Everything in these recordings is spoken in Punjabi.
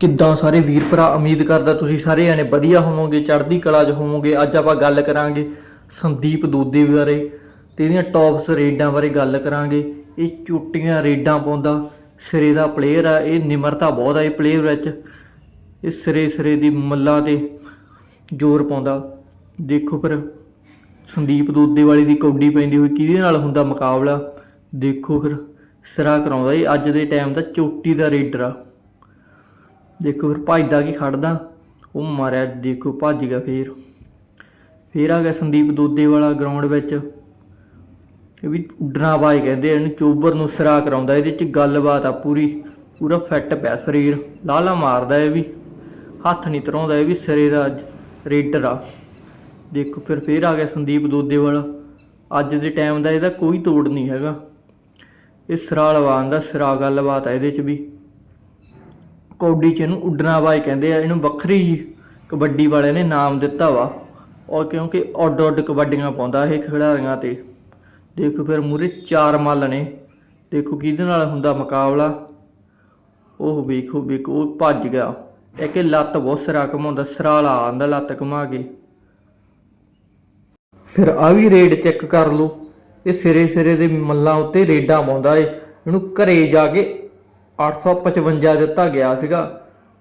ਕਿੱਦਾਂ ਸਾਰੇ ਵੀਰ ਭਰਾ ਉਮੀਦ ਕਰਦਾ ਤੁਸੀਂ ਸਾਰੇ ਜਾਣੇ ਵਧੀਆ ਹੋਵੋਗੇ, ਚੜ੍ਹਦੀ ਕਲਾ 'ਚ ਹੋਵੋਗੇ। ਅੱਜ ਆਪਾਂ ਗੱਲ ਕਰਾਂਗੇ ਸੰਦੀਪ ਦੂਦੇ ਬਾਰੇ ਤੇ ਇਹਦੀਆਂ ਟੌਪਸ ਰੇਡਾਂ ਬਾਰੇ ਗੱਲ ਕਰਾਂਗੇ। ਇਹ ਚੁੱਟੀਆਂ ਰੇਡਾਂ ਪਾਉਂਦਾ, ਸਿਰੇ ਦਾ ਪਲੇਅਰ ਆ, ਇਹ ਨਿਮਰਤਾ ਬਹੁਤ ਆ ਇਹ ਪਲੇਅਰ ਵਿੱਚ। ਇਹ ਸਿਰੇ ਸਿਰੇ ਦੀ ਮੱਲਾਂ ਤੇ ਜ਼ੋਰ ਪਾਉਂਦਾ। ਦੇਖੋ ਫਿਰ, ਸੰਦੀਪ ਦੂਦੇ ਵਾਲੀ ਦੀ ਕੌਡੀ ਪੈਂਦੀ ਹੋਈ ਕਿਹਦੇ ਨਾਲ ਹੁੰਦਾ ਮੁਕਾਬਲਾ? ਦੇਖੋ ਫਿਰ, ਸਿਰਾ ਕਰਾਉਂਦਾ ਇਹ ਅੱਜ ਦੇ ਟਾਈਮ ਦਾ ਚੋਟੀ ਦਾ ਰੇਡਰ ਆ। ਦੇਖੋ ਫਿਰ ਭੱਜਦਾ ਕੀ ਖੜਦਾ, ਉਹ ਮਾਰਿਆ, ਦੇਖੋ ਭੱਜ ਗਿਆ ਫੇਰ। ਫੇਰ ਆ ਗਿਆ ਸੰਦੀਪ ਦੋਦੇ ਵਾਲਾ ਗਰਾਊਂਡ ਵਿੱਚ। ਇਹ ਵੀ ਉੱਡਣਾ ਬਾਈ ਕਹਿੰਦੇ ਇਹਨੂੰ ਚੋਬਰ ਨੂੰ ਸਿਰਾ ਕਰਾਉਂਦਾ, ਇਹਦੇ ਚ ਗੱਲਬਾਤ ਆ ਪੂਰੀ, ਪੂਰਾ ਫਿੱਟ ਪਿਆ ਸਰੀਰ। ਲਾਲਾ ਮਾਰਦਾ ਇਹ ਵੀ। ਹੱਥ ਨਹੀਂ ਤਰਾਉਂਦਾ, ਇਹ ਵੀ ਸਿਰੇ ਦਾ ਅੱਜ ਰੇਡਰ ਆ। ਦੇਖੋ ਫਿਰ, ਫੇਰ ਆ ਗਿਆ ਸੰਦੀਪ ਦੋਦੇ ਵਾਲਾ। ਅੱਜ ਦੇ ਟਾਈਮ ਦਾ ਇਹਦਾ ਕੋਈ ਤੋੜ ਨਹੀਂ ਹੈਗਾ। ਇਹ ਸਿਰਾ ਲਵਾਉਣ ਦਾ ਸਿਰਾ ਗੱਲਬਾਤ ਆ ਇਹਦੇ ਚ ਵੀ। ਕੌਡੀ ਚ ਇਹਨੂੰ ਉੱਡਣਾ ਬਾਈ ਕਹਿੰਦੇ ਆ, ਇਹਨੂੰ ਵੱਖਰੀ ਕਬੱਡੀ ਵਾਲਿਆਂ ਨੇ ਨਾਮ ਦਿੱਤਾ ਵਾ। ਔਰ ਕਿਉਂਕਿ ਅੱਡ ਅੱਡ ਕਬੱਡੀਆਂ ਪਾਉਂਦਾ ਇਹ ਖਿਡਾਰੀਆਂ ਤੇ। ਦੇਖੋ ਫਿਰ ਮੂਰੇ ਚਾਰ ਮੱਲ ਨੇ। ਦੇਖੋ ਕਿਹਦੇ ਨਾਲ ਹੁੰਦਾ ਮੁਕਾਬਲਾ। ਉਹ ਵੇਖੋ ਵੇਖੋ, ਉਹ ਭੱਜ ਗਿਆ। ਇੱਕ ਇਹ ਲੱਤ ਬਹੁਤ ਸਿਰਾ ਘਮਾਉਂਦਾ, ਸਿਰਾਲਾ ਆਂਦਾ ਲੱਤ ਘਮਾ ਕੇ। ਫਿਰ ਆ ਵੀ ਰੇਡ ਚੈੱਕ ਕਰ ਲਓ। ਇਹ ਸਿਰੇ ਸਿਰੇ ਦੇ ਮੱਲਾਂ ਉੱਤੇ ਰੇਡਾਂ ਪਾਉਂਦਾ ਏ। ਇਹਨੂੰ ਘਰੇ ਜਾ ਕੇ 855 ਦਿੱਤਾ ਗਿਆ ਸੀਗਾ।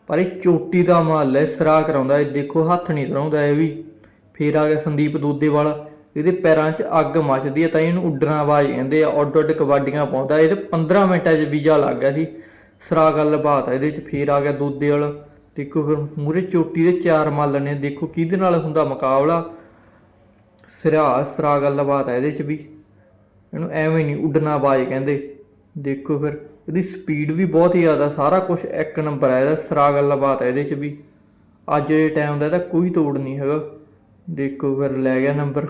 ਪਰ ਇਹ ਚੋਟੀ ਦਾ ਮਾਲ ਹੈ ਸਰਾ ਕਰਾਉਂਦਾ ਇਹ ਦੇਖੋ ਹੱਥ ਨਹੀਂ ਧਰਾਉਂਦਾ ਇਹ ਵੀ। ਫੇਰ ਆ ਗਿਆ ਸੰਦੀਪ ਦੂਦੇ ਵਾਲਾ ਇਹਦੇ ਪੈਰਾਂ 'ਚ ਅੱਗ ਮੱਚਦੀ ਹੈ ਤਾਂ ਇਹਨੂੰ ਉੱਡਣਾ ਆਵਾਜ਼ ਕਹਿੰਦੇ ਆ, ਉੱਡ ਉੱਡ ਕਬਾਡੀਆਂ ਪਾਉਂਦਾ ਇਹਦੇ 15 ਮਿੰਟਾਂ 'ਚ ਵੀਜ਼ਾ ਲੱਗ ਗਿਆ ਸੀ। ਸਿਰਾ ਗੱਲਬਾਤ ਆ ਇਹਦੇ 'ਚ, ਫੇਰ ਆ ਗਿਆ ਦੂਦੇ ਵਾਲਾ ਦੇਖੋ ਫਿਰ ਮੂਰੇ ਚੋਟੀ ਦੇ ਚਾਰ ਮੱਲ ਨੇ, ਦੇਖੋ ਕਿਹਦੇ ਨਾਲ ਹੁੰਦਾ ਮੁਕਾਬਲਾ। ਸਿਰਾ ਸਰਾ ਗੱਲਬਾਤ ਆ ਇਹਦੇ 'ਚ ਵੀ। ਇਹਨੂੰ ਐਵੇਂ ਨਹੀਂ ਉੱਡਣਾ ਬਾਜ ਕਹਿੰਦੇ। ਦੇਖੋ ਫਿਰ ਇਹਦੀ ਸਪੀਡ ਵੀ ਬਹੁਤ ਹੀ ਜ਼ਿਆਦਾ, ਸਾਰਾ ਕੁਝ ਇੱਕ ਨੰਬਰ ਹੈ ਇਹਦਾ, ਸਿਰਾ ਗੱਲਬਾਤ ਹੈ ਇਹਦੇ 'ਚ ਵੀ। ਅੱਜ ਦੇ ਟਾਈਮ ਦਾ ਇਹਦਾ ਕੋਈ ਤੋੜ ਨਹੀਂ ਹੈਗਾ। ਦੇਖੋ ਫਿਰ ਲੈ ਗਿਆ ਨੰਬਰ